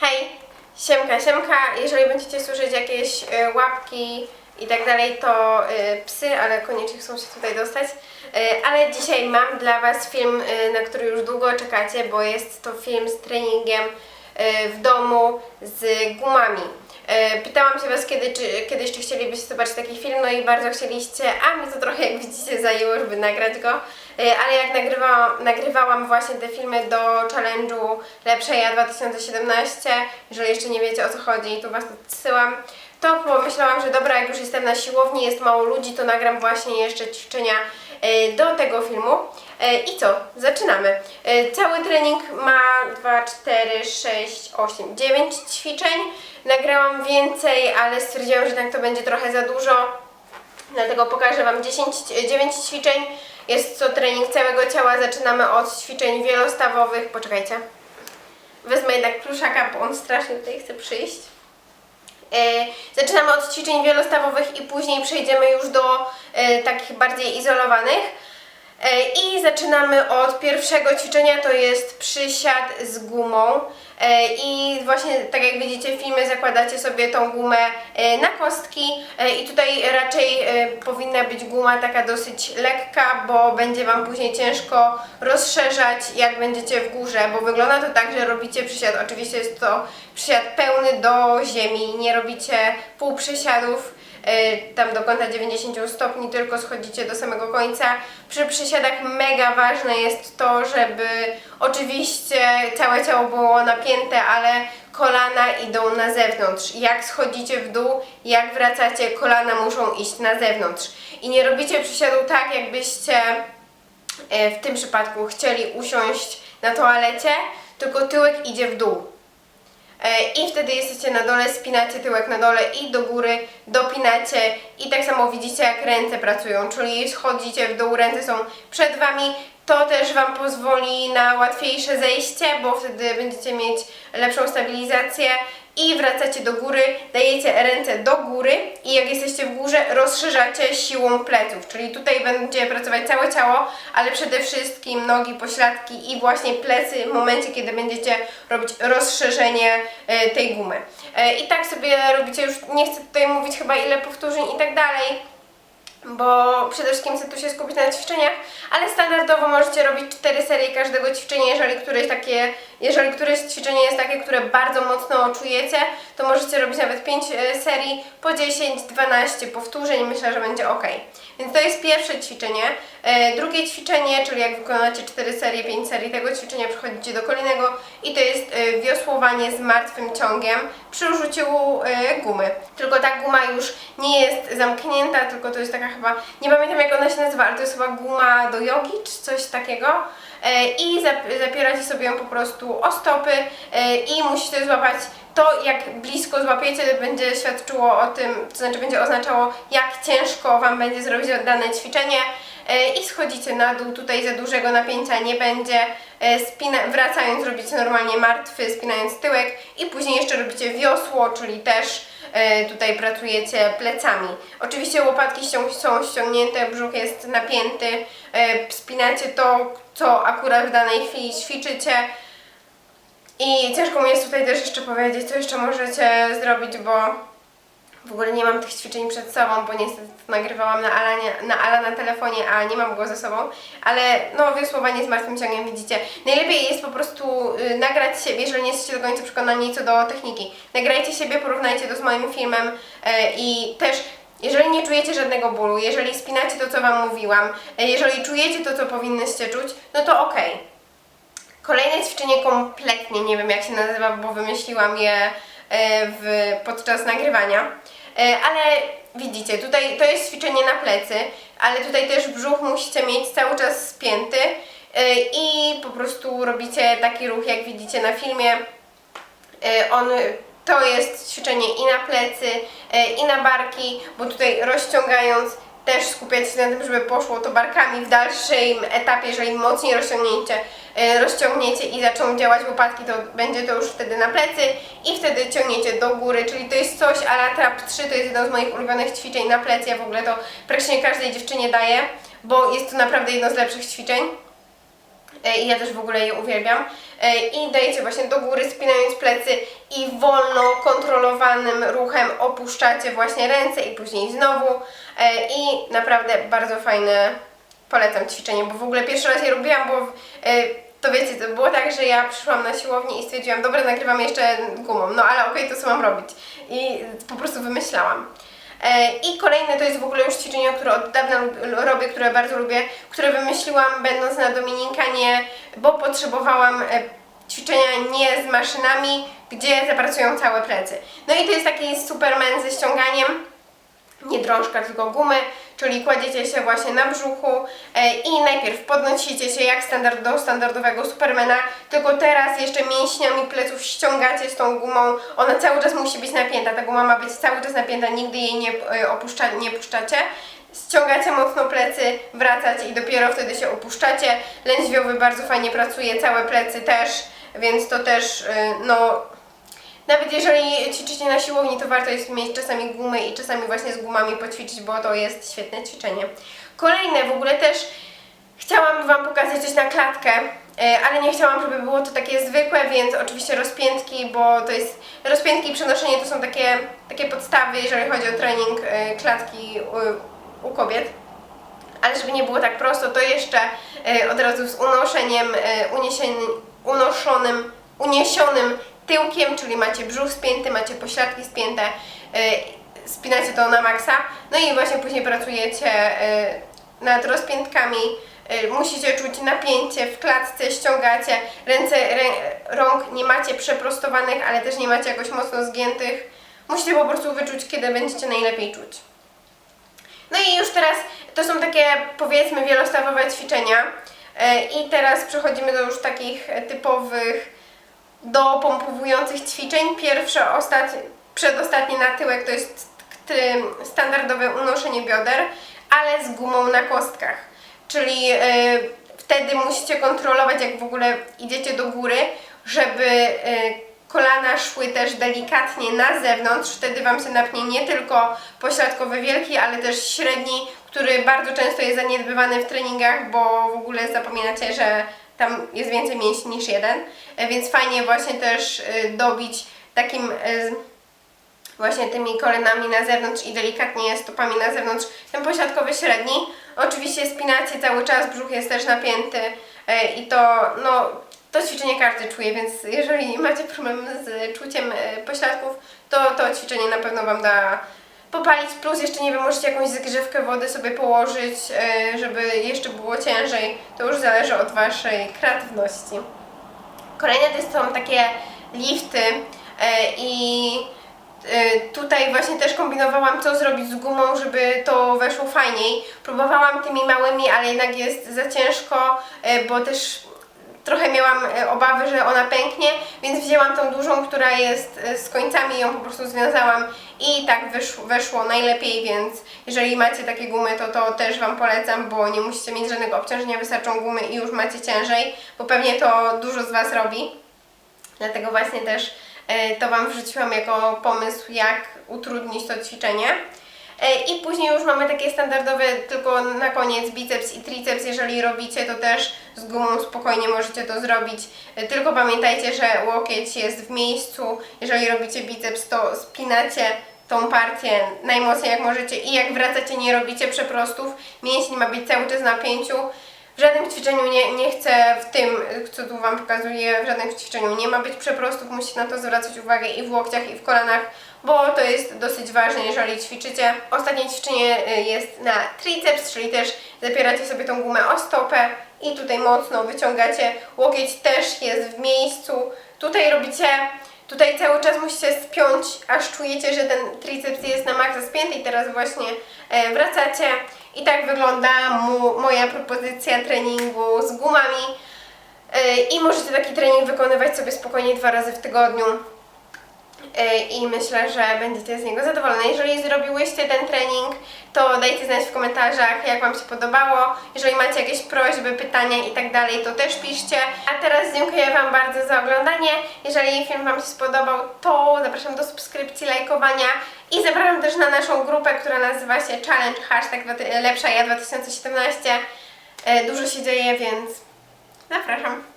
Hej, siemka, siemka. Jeżeli będziecie słyszeć jakieś y, łapki i tak dalej, to y, psy, ale koniecznie chcą się tutaj dostać. Y, ale dzisiaj mam dla Was film, na który już długo czekacie, bo jest to film z treningiem w domu z gumami. Y, Pytałam się Was kiedy, czy, kiedyś, czy chcielibyście zobaczyć taki film, no i bardzo chcieliście, a mi to trochę, jak widzicie, zajęło, żeby nagrać go. Y, Ale jak nagrywałam, właśnie te filmy do challenge'u Lepsza Ja 2017, jeżeli jeszcze nie wiecie o co chodzi, to Was odsyłam, to pomyślałam, że dobra, jak już jestem na siłowni, jest mało ludzi, to nagram właśnie jeszcze ćwiczenia do tego filmu. Y, I co? Zaczynamy. Y, Cały trening ma 2, 4, 6, 8, 9 ćwiczeń. Nagrałam więcej, ale stwierdziłam, że tak to będzie trochę za dużo. Dlatego pokażę Wam 10, 9 ćwiczeń. Jest to trening całego ciała. Zaczynamy od ćwiczeń wielostawowych. Poczekajcie. Wezmę jednak pluszaka, bo on strasznie tutaj chce przyjść. E, Zaczynamy od ćwiczeń wielostawowych i później przejdziemy już do e, takich bardziej izolowanych. E, I zaczynamy od pierwszego ćwiczenia, to jest przysiad z gumą. I właśnie tak jak widzicie w filmie zakładacie sobie tą gumę na kostki i tutaj raczej powinna być guma taka dosyć lekka, bo będzie Wam później ciężko rozszerzać jak będziecie w górze, bo wygląda to tak, że robicie przysiad, oczywiście jest to przysiad pełny do ziemi, nie robicie pół przysiadów e, tam do kąta 90 stopni, tylko schodzicie do samego końca. Przy przysiadach mega ważne jest to, żeby oczywiście całe ciało było napięte, ale kolana idą na zewnątrz. Jak schodzicie w dół, jak wracacie, kolana muszą iść na zewnątrz. I nie robicie przysiadu tak, jakbyście e, w tym przypadku chcieli usiąść na toalecie, tylko tyłek idzie w dół. E, I wtedy jesteście na dole, spinacie tyłek na dole i do góry dopinacie i tak samo widzicie jak ręce pracują, czyli schodzicie w dół, ręce są przed Wami. To też Wam pozwoli na łatwiejsze zejście, bo wtedy będziecie mieć lepszą stabilizację i wracacie do góry, dajecie ręce do góry i jak jesteście w górze, rozszerzacie siłą pleców, czyli tutaj będzie pracować całe ciało, ale przede wszystkim nogi, pośladki i właśnie plecy w momencie, kiedy będziecie robić rozszerzenie e, tej gumy. E, I tak sobie robicie już, nie chcę tutaj mówić chyba ile powtórzeń i tak dalej, bo przede wszystkim chcę tu się skupić na ćwiczeniach, ale standardowo możecie robić 4 serie każdego ćwiczenia, jeżeli któreś takie, jeżeli któreś ćwiczenie jest takie, które bardzo mocno czujecie, to możecie robić nawet 5 serii po 10-12 powtórzeń, myślę, że będzie ok. Więc to jest pierwsze ćwiczenie. E, drugie ćwiczenie, czyli jak wykonacie 4 serie, 5 serii tego ćwiczenia, przechodzicie do kolejnego i to jest e, wiosłowanie z martwym ciągiem przy użyciu e, gumy. Tylko ta guma już nie jest zamknięta, tylko to jest taka chyba, nie pamiętam jak ona się nazywa, ale to jest chyba guma do jogi czy coś takiego. E, I zap- zapieracie sobie ją po prostu o stopy e, i musicie złapać to, jak blisko złapiecie, będzie świadczyło o tym, to znaczy będzie oznaczało, jak ciężko Wam będzie zrobić dane ćwiczenie E, i schodzicie na dół, tutaj za dużego napięcia nie będzie, E, spina, wracając robicie normalnie martwy, spinając tyłek i później jeszcze robicie wiosło, czyli też tutaj pracujecie plecami. Oczywiście łopatki są ściągnięte, brzuch jest napięty, spinacie to, co akurat w danej chwili ćwiczycie. I ciężko mi jest tutaj też jeszcze powiedzieć, co jeszcze możecie zrobić, bo w ogóle nie mam tych ćwiczeń przed sobą, bo niestety nagrywałam na Alanie, na Ala na telefonie, a nie mam go ze sobą. Ale no, wiosłowanie z martwym ciągiem widzicie. Najlepiej jest po prostu y, nagrać siebie, jeżeli nie jesteście do końca przekonani co do techniki. Nagrajcie siebie, porównajcie to z moim filmem y, i też jeżeli nie czujecie żadnego bólu, jeżeli spinacie to, co Wam mówiłam, y, jeżeli czujecie to, co powinnyście czuć, no to okej. Kolejne ćwiczenie kompletnie nie wiem jak się nazywa, bo wymyśliłam je e, w, podczas nagrywania. E, Ale widzicie, tutaj to jest ćwiczenie na plecy, ale tutaj też brzuch musicie mieć cały czas spięty e, i po prostu robicie taki ruch jak widzicie na filmie. On, to jest ćwiczenie i na plecy, i na barki, bo tutaj rozciągając też skupiać się na tym, żeby poszło to barkami w dalszym etapie, jeżeli mocniej rozciągnięcie, e, rozciągniecie i zaczną działać łopatki, to będzie to już wtedy na plecy i wtedy ciągniecie do góry, czyli to jest coś a la trap 3, to jest jedno z moich ulubionych ćwiczeń na plecy, ja w ogóle to praktycznie każdej dziewczynie daję, bo jest to naprawdę jedno z lepszych ćwiczeń. E, I ja też w ogóle je uwielbiam. E, I dajecie właśnie do góry, spinając plecy i wolno, kontrolowanym ruchem opuszczacie właśnie ręce i później znowu. E, I naprawdę bardzo fajne, polecam ćwiczenie, bo w ogóle pierwszy raz je robiłam, bo to wiecie, to było tak, że ja przyszłam na siłownię i stwierdziłam, dobra, nagrywam jeszcze gumą, no ale okej, to co mam robić? I po prostu wymyślałam. E, I kolejne to jest w ogóle już ćwiczenie, które od dawna robię, które bardzo lubię, które wymyśliłam będąc na Dominikanie, bo potrzebowałam e, ćwiczenia nie z maszynami, gdzie zapracują całe plecy. No i to jest taki Superman ze ściąganiem, nie drążka, tylko gumy, czyli kładziecie się właśnie na brzuchu e, i najpierw podnosicie się jak standard do standardowego Supermana, tylko teraz jeszcze mięśniami pleców ściągacie z tą gumą, ona cały czas musi być napięta, ta guma ma być cały czas napięta, nigdy jej nie, e, opuszcza, nie puszczacie. Ściągacie mocno plecy, wracacie i dopiero wtedy się opuszczacie. Lędźwiowy bardzo fajnie pracuje, całe plecy też, więc to też, e, no, nawet jeżeli ćwiczycie na siłowni, to warto jest mieć czasami gumy i czasami właśnie z gumami poćwiczyć, bo to jest świetne ćwiczenie. Kolejne w ogóle też chciałam Wam pokazać coś na klatkę, e, ale nie chciałam, żeby było to takie zwykłe, więc oczywiście rozpiętki, bo to jest rozpiętki i przenoszenie to są takie, takie podstawy, jeżeli chodzi o trening e, klatki u, u kobiet. Ale żeby nie było tak prosto, to jeszcze e, od razu z unoszeniem, uniesień, unoszonym, uniesionym tyłkiem, czyli macie brzuch spięty, macie pośladki spięte, e, spinacie to na maksa, no i właśnie później pracujecie e, nad rozpiętkami, e, musicie czuć napięcie w klatce, ściągacie, ręce, rę, rąk nie macie przeprostowanych, ale też nie macie jakoś mocno zgiętych, musicie po prostu wyczuć, kiedy będziecie najlepiej czuć. No i już teraz to są takie powiedzmy wielostawowe ćwiczenia. I teraz przechodzimy do już takich typowych dopompowujących ćwiczeń. Pierwsze, ostatnie, przedostatnie na tyłek to jest standardowe unoszenie bioder, ale z gumą na kostkach. Czyli e, wtedy musicie kontrolować, jak w ogóle idziecie do góry, żeby e, kolana szły też delikatnie na zewnątrz, wtedy Wam się napnie nie tylko pośladkowy wielki, ale też średni, który bardzo często jest zaniedbywany w treningach, bo w ogóle zapominacie, że tam jest więcej mięśni niż jeden, E, więc fajnie właśnie też e, dobić takim e, właśnie tymi kolanami na zewnątrz i delikatnie stopami na zewnątrz ten pośladkowy średni. Oczywiście spinacie cały czas, brzuch jest też napięty i to no to ćwiczenie każdy czuje, więc jeżeli macie problem z czuciem pośladków, to to ćwiczenie na pewno Wam da popalić, plus jeszcze nie wiem, możecie jakąś zgrzewkę wody sobie położyć, e, żeby jeszcze było ciężej, to już zależy od Waszej kreatywności. Kolejne to są takie lifty e, i e, tutaj właśnie też kombinowałam co zrobić z gumą, żeby to weszło fajniej. Próbowałam tymi małymi, ale jednak jest za ciężko, bo też trochę miałam e, obawy, że ona pęknie, więc wzięłam tą dużą, która jest e, z końcami, ją po prostu związałam i tak wyszło, weszło najlepiej, więc jeżeli macie takie gumy, to to też Wam polecam, bo nie musicie mieć żadnego obciążenia, wystarczą gumy i już macie ciężej, bo pewnie to dużo z Was robi. Dlatego właśnie też e, to Wam wrzuciłam jako pomysł, jak utrudnić to ćwiczenie. E, I później już mamy takie standardowe, tylko na koniec biceps i triceps. Jeżeli robicie to też z gumą spokojnie możecie to zrobić. E, Tylko pamiętajcie, że łokieć jest w miejscu. Jeżeli robicie biceps, to spinacie tą partię najmocniej jak możecie i jak wracacie nie robicie przeprostów. Mięsień ma być cały czas na pięciu. W żadnym ćwiczeniu nie, nie chcę w tym, co tu Wam pokazuję, w żadnym ćwiczeniu nie ma być przeprostów, musicie na to zwracać uwagę i w łokciach, i w kolanach, bo to jest dosyć ważne, jeżeli ćwiczycie. Ostatnie ćwiczenie y, jest na triceps, czyli też zapieracie sobie tą gumę o stopę i tutaj mocno wyciągacie. Łokieć też jest w miejscu. Tutaj robicie Tutaj cały czas musicie spiąć, aż czujecie, że ten triceps jest na maksa spięty i teraz właśnie e, wracacie. I tak wygląda mu, moja propozycja treningu z gumami. E, I możecie taki trening wykonywać sobie spokojnie dwa razy w tygodniu. E, I myślę, że będziecie z niego zadowolone. Jeżeli zrobiłyście ten trening, to dajcie znać w komentarzach, jak Wam się podobało. Jeżeli macie jakieś prośby, pytania i tak to też piszcie. A teraz dziękuję Wam bardzo za oglądanie. Jeżeli film Wam się spodobał, to zapraszam do subskrypcji, lajkowania i zapraszam też na naszą grupę, która nazywa się Challenge Hashtag Lepsza Ja 2017. E, Dużo się dzieje, więc Zapraszam.